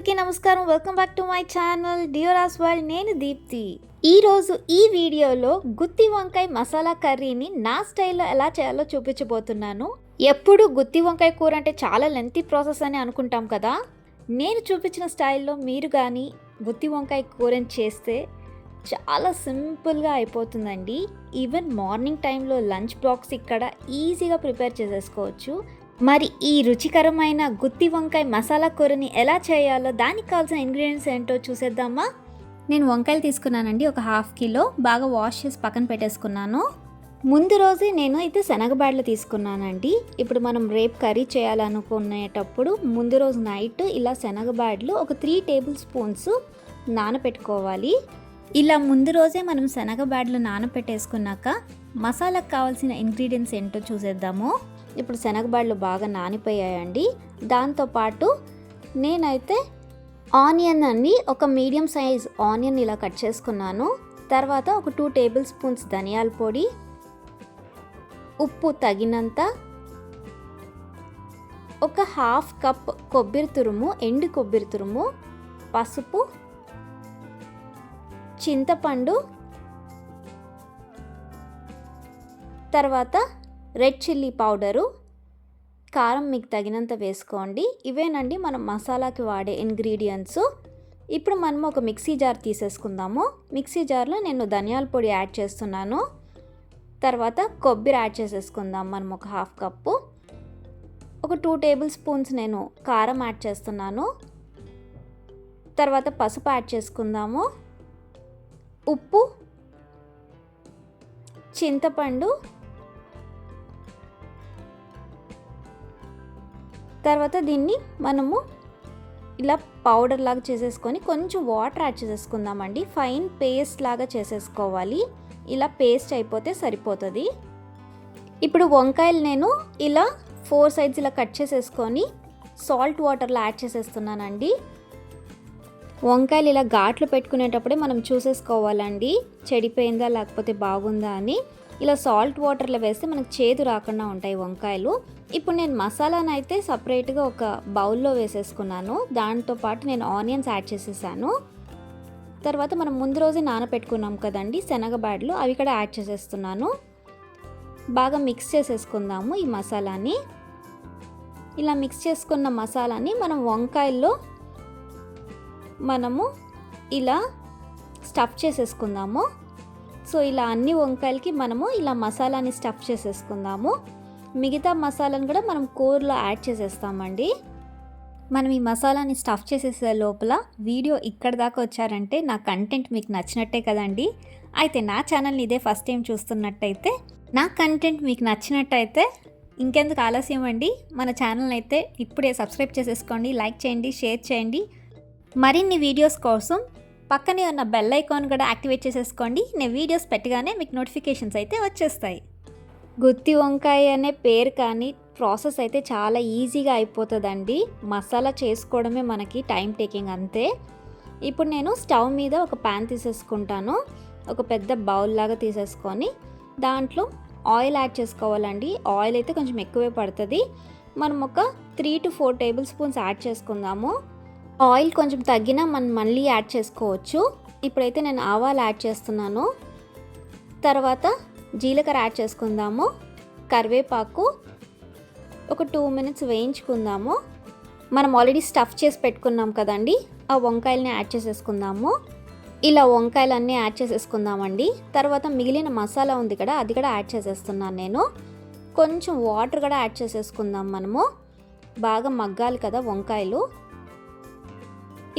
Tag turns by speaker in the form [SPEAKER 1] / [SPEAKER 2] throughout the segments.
[SPEAKER 1] అందరికీ నమస్కారం. Welcome back to my channel Deoras world నేను దీప్తి. ఈ రోజు ఈ వీడియోలో గుత్తి వంకాయ మసాలా కర్రీని నా స్టైల్లో ఎలా చేయాలో చూపించబోతున్నాను. ఎప్పుడు గుత్తి వంకాయ కూర అంటే చాలా లెంతీ ప్రాసెస్ అని అనుకుంటాం కదా. నేను చూపించిన స్టైల్లో మీరు కానీ గుత్తి వంకాయ కూరని చేస్తే చాలా సింపుల్గా అయిపోతుందండి. ఈవెన్ మార్నింగ్ టైంలో లంచ్ బాక్స్ ఇక్కడ ఈజీగా ప్రిపేర్ చేసేసుకోవచ్చు. మరి ఈ రుచికరమైన గుత్తి వంకాయ మసాలా కూరని ఎలా చేయాలో దానికి కావాల్సిన ఇంగ్రీడియంట్స్ ఏంటో చూసేద్దామా? నేను వంకాయలు తీసుకున్నానండి ఒక హాఫ్ కిలో. బాగా వాష్ చేసి పక్కన పెట్టేసుకున్నాను. ముందు రోజే నేను అయితే శనగబాడలు తీసుకున్నానండి. ఇప్పుడు మనం రేపు కర్రీ చేయాలనుకునేటప్పుడు ముందు రోజు నైట్ ఇలా శనగబాడలు ఒక త్రీ టేబుల్ స్పూన్స్ నానపెట్టుకోవాలి. ఇలా ముందు రోజే మనం శనగబాడలు నానపెట్టేసుకున్నాక మసాలాకు కావాల్సిన ఇంగ్రీడియంట్స్ ఏంటో చూసేద్దాము. ఇప్పుడు శనగబ్యాడ్లు బాగా నానిపోయాయండి. దాంతోపాటు నేనైతే ఆనియన్ అండి ఒక మీడియం సైజ్ ఆనియన్ ఇలా కట్ చేసుకున్నాను. తర్వాత ఒక టూ టేబుల్ స్పూన్స్ ధనియాల పొడి ఉప్పు తగినంత ఒక హాఫ్ కప్ కొబ్బరి తురుము ఎండు కొబ్బరి తురుము పసుపు చింతపండు తర్వాత రెడ్ చిల్లీ పౌడరు కారం మీకు తగినంత వేసుకోండి. ఇవేనండి మనం మసాలాకి వాడే ఇంగ్రీడియంట్స్ ఇప్పుడు మనం ఒక మిక్సీ జార్ తీసేసుకుందాము. మిక్సీ జార్లో నేను ధనియాల పొడి యాడ్ చేస్తున్నాను. తర్వాత కొబ్బరి యాడ్ చేసేసుకుందాం మనం ఒక హాఫ్ కప్పు. ఒక టూ టేబుల్ స్పూన్స్ నేను కారం యాడ్ చేస్తున్నాను. తర్వాత పసుపు యాడ్ చేసుకుందాము. ఉప్పు చింతపండు తర్వాత దీన్ని మనము ఇలా పౌడర్ లాగా చేసేసుకొని కొంచెం వాటర్ యాడ్ చేసేసుకుందామండి. ఫైన్ పేస్ట్ లాగా చేసేసుకోవాలి. ఇలా పేస్ట్ అయిపోతే సరిపోతుంది. ఇప్పుడు వంకాయలు నేను ఇలా ఫోర్ సైడ్స్ ఇలా కట్ చేసేసుకొని సాల్ట్ వాటర్లో యాడ్ చేసేస్తున్నానండి. వంకాయలు ఇలా ఘాట్లు పెట్టుకునేటప్పుడే మనం చూసేసుకోవాలండి. చెడిపోయిందా లేకపోతే బాగుందా అని. ఇలా సాల్ట్ వాటర్లో వేస్తే మనకు చేదు రాకుండా ఉంటాయి వంకాయలు. ఇప్పుడు నేను మసాలాను అయితే సపరేట్గా ఒక బౌల్లో వేసేసుకున్నాను. దాంతోపాటు నేను ఆనియన్స్ యాడ్ చేసేసాను. తర్వాత మనం ముందు రోజే నానపెట్టుకున్నాం కదండి శనగబాడలు అవి కూడా యాడ్ చేసేస్తున్నాను. బాగా మిక్స్ చేసేసుకుందాము ఈ మసాలాని. ఇలా మిక్స్ చేసుకున్న మసాలాని మనం వంకాయల్లో మనము ఇలా స్టఫ్ చేసేసుకుందాము. సో ఇలా అన్ని వంకాయలకి మనము ఇలా మసాలాని స్టఫ్ చేసేసుకుందాము. మిగతా మసాలాను కూడా మనం కూరలో యాడ్ చేసేస్తామండి. మనం ఈ మసాలాని స్టఫ్ చేసేసే లోపల వీడియో ఇక్కడ దాకా వచ్చారంటే నా కంటెంట్ మీకు నచ్చినట్టే కదండి. అయితే నా ఛానల్ని ఇదే ఫస్ట్ టైం చూస్తున్నట్టయితే నా కంటెంట్ మీకు నచ్చినట్టయితే ఇంకెందుకు ఆలస్యం అండి? మన ఛానల్ని అయితే ఇప్పుడే సబ్స్క్రైబ్ చేసేసుకోండి లైక్ చేయండి షేర్ చేయండి. మరిన్ని వీడియోస్ కోసం పక్కనే ఉన్న బెల్ ఐకాన్ కూడా యాక్టివేట్ చేసేసుకోండి. నేను వీడియోస్ పెట్టగానే మీకు నోటిఫికేషన్స్ అయితే వచ్చేస్తాయి. గుత్తి వంకాయ అనే పేరు కానీ ప్రాసెస్ అయితే చాలా ఈజీగా అయిపోతుందండి. మసాలా చేసుకోవడమే మనకి టైం టేకింగ్ అంతే. ఇప్పుడు నేను స్టవ్ మీద ఒక ప్యాన్ తీసేసుకుంటాను. ఒక పెద్ద బౌల్ లాగా తీసేసుకొని దాంట్లో ఆయిల్ యాడ్ చేసుకోవాలండి. ఆయిల్ అయితే కొంచెం ఎక్కువే పడుతుంది. మనం ఒక three to four tablespoons add చేసుకుందాము. ఆయిల్ కొంచెం తగ్గినా మనం మళ్ళీ యాడ్ చేసుకోవచ్చు. ఇప్పుడైతే నేను ఆవాలు యాడ్ చేస్తున్నాను. తర్వాత జీలకర్ర యాడ్ చేసుకుందాము. కరివేపాకు ఒక టూ మినిట్స్ వేయించుకుందాము. మనం ఆల్రెడీ స్టఫ్ చేసి పెట్టుకున్నాం కదండి. ఆ వంకాయలని యాడ్ చేసేసుకుందాము. ఇలా వంకాయలన్నీ యాడ్ చేసేసుకుందామండి. తర్వాత మిగిలిన మసాలా ఉంది కదా అది కూడా యాడ్ చేసేస్తున్నాను నేను. కొంచెం వాటర్ కూడా యాడ్ చేసేసుకుందాం మనము. బాగా మగ్గాలి కదా వంకాయలు.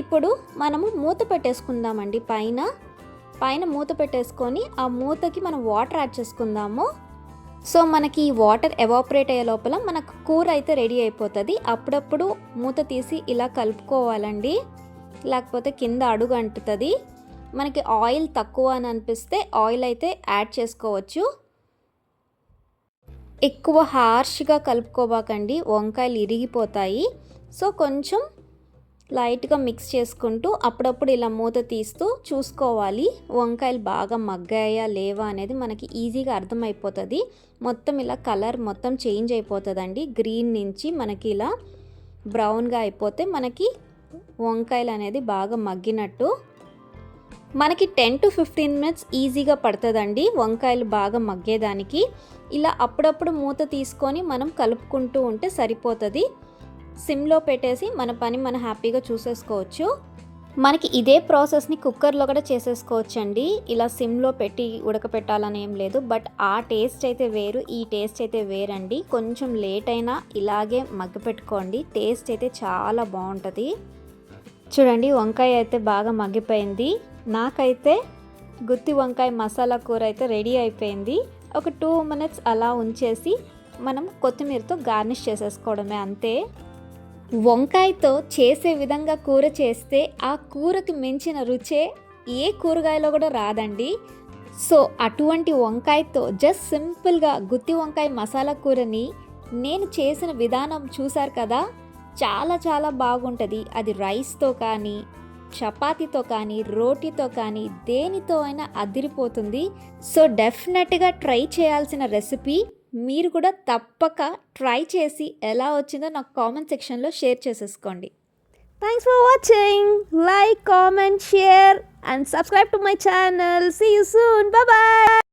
[SPEAKER 1] ఇప్పుడు మనము మూత పెట్టేసుకుందామండి. పైన పైన మూత పెట్టేసుకొని ఆ మూతకి మనం వాటర్ యాడ్ చేసుకుందాము. సో మనకి ఈ వాటర్ ఎవాపరేట్ అయ్యే లోపల మనకు కూర అయితే రెడీ అయిపోతుంది. అప్పుడప్పుడు మూత తీసి ఇలా కలుపుకోవాలండి. లేకపోతే కింద అడుగు అంటుతుంది. మనకి ఆయిల్ తక్కువ అని అనిపిస్తే ఆయిల్ అయితే యాడ్ చేసుకోవచ్చు. ఎక్కువ హార్ష్గా కలుపుకోబాకండి. వంకాయలు ఇరిగిపోతాయి. సో కొంచెం లైట్గా మిక్స్ చేసుకుంటూ అప్పుడప్పుడు ఇలా మూత తీస్తూ చూసుకోవాలి. వంకాయలు బాగా మగ్గాయా లేవా అనేది మనకి ఈజీగా అర్థమైపోతుంది. మొత్తం ఇలా కలర్ మొత్తం చేంజ్ అయిపోతుందండి. గ్రీన్ నుంచి మనకి ఇలా బ్రౌన్గా అయిపోతే మనకి వంకాయలు అనేది బాగా మగ్గినట్టు. మనకి టెన్ టు ఫిఫ్టీన్ మినిట్స్ ఈజీగా పడుతుందండి వంకాయలు బాగా మగ్గేదానికి. ఇలా అప్పుడప్పుడు మూత తీసుకొని మనం కలుపుకుంటూ ఉంటే సరిపోతుంది. సిమ్లో పెట్టేసి మన పని మనం హ్యాపీగా చూసేసుకోవచ్చు. మనకి ఇదే ప్రాసెస్ని కుక్కర్లో కూడా చేసేసుకోవచ్చండి. ఇలా సిమ్లో పెట్టి ఉడకపెట్టాలని ఏం లేదు. బట్ ఆ టేస్ట్ అయితే వేరు ఈ టేస్ట్ అయితే వేరండి. కొంచెం లేట్ అయినా ఇలాగే మగ్గపెట్టుకోండి టేస్ట్ అయితే చాలా బాగుంటుంది. చూడండి వంకాయ అయితే బాగా మగ్గిపోయింది. నాకైతే గుత్తి వంకాయ మసాలా కూర అయితే రెడీ అయిపోయింది. ఒక టూ మినిట్స్ అలా ఉంచేసి మనం కొత్తిమీరతో గార్నిష్ చేసేసుకోవడమే అంతే. వంకాయతో చేసే విధంగా కూర చేస్తే ఆ కూరకి మించిన రుచే ఏ కూరగాయలో కూడా రాదండి. సో అటువంటి వంకాయతో జస్ట్ సింపుల్గా గుత్తి వంకాయ మసాలా కూరని నేను చేసిన విధానం చూసారు కదా చాలా చాలా బాగుంటుంది. అది రైస్తో కానీ చపాతీతో కానీ రోటీతో కానీ దేనితో అయినా అదిరిపోతుంది. సో డెఫినెట్గా ట్రై చేయాల్సిన రెసిపీ మీరు కూడా తప్పక ట్రై చేసి ఎలా వచ్చిందో నాకు కామెంట్ సెక్షన్లో షేర్ చేసేసుకోండి.
[SPEAKER 2] Thanks for watching like comment share and subscribe to my channel see you soon bye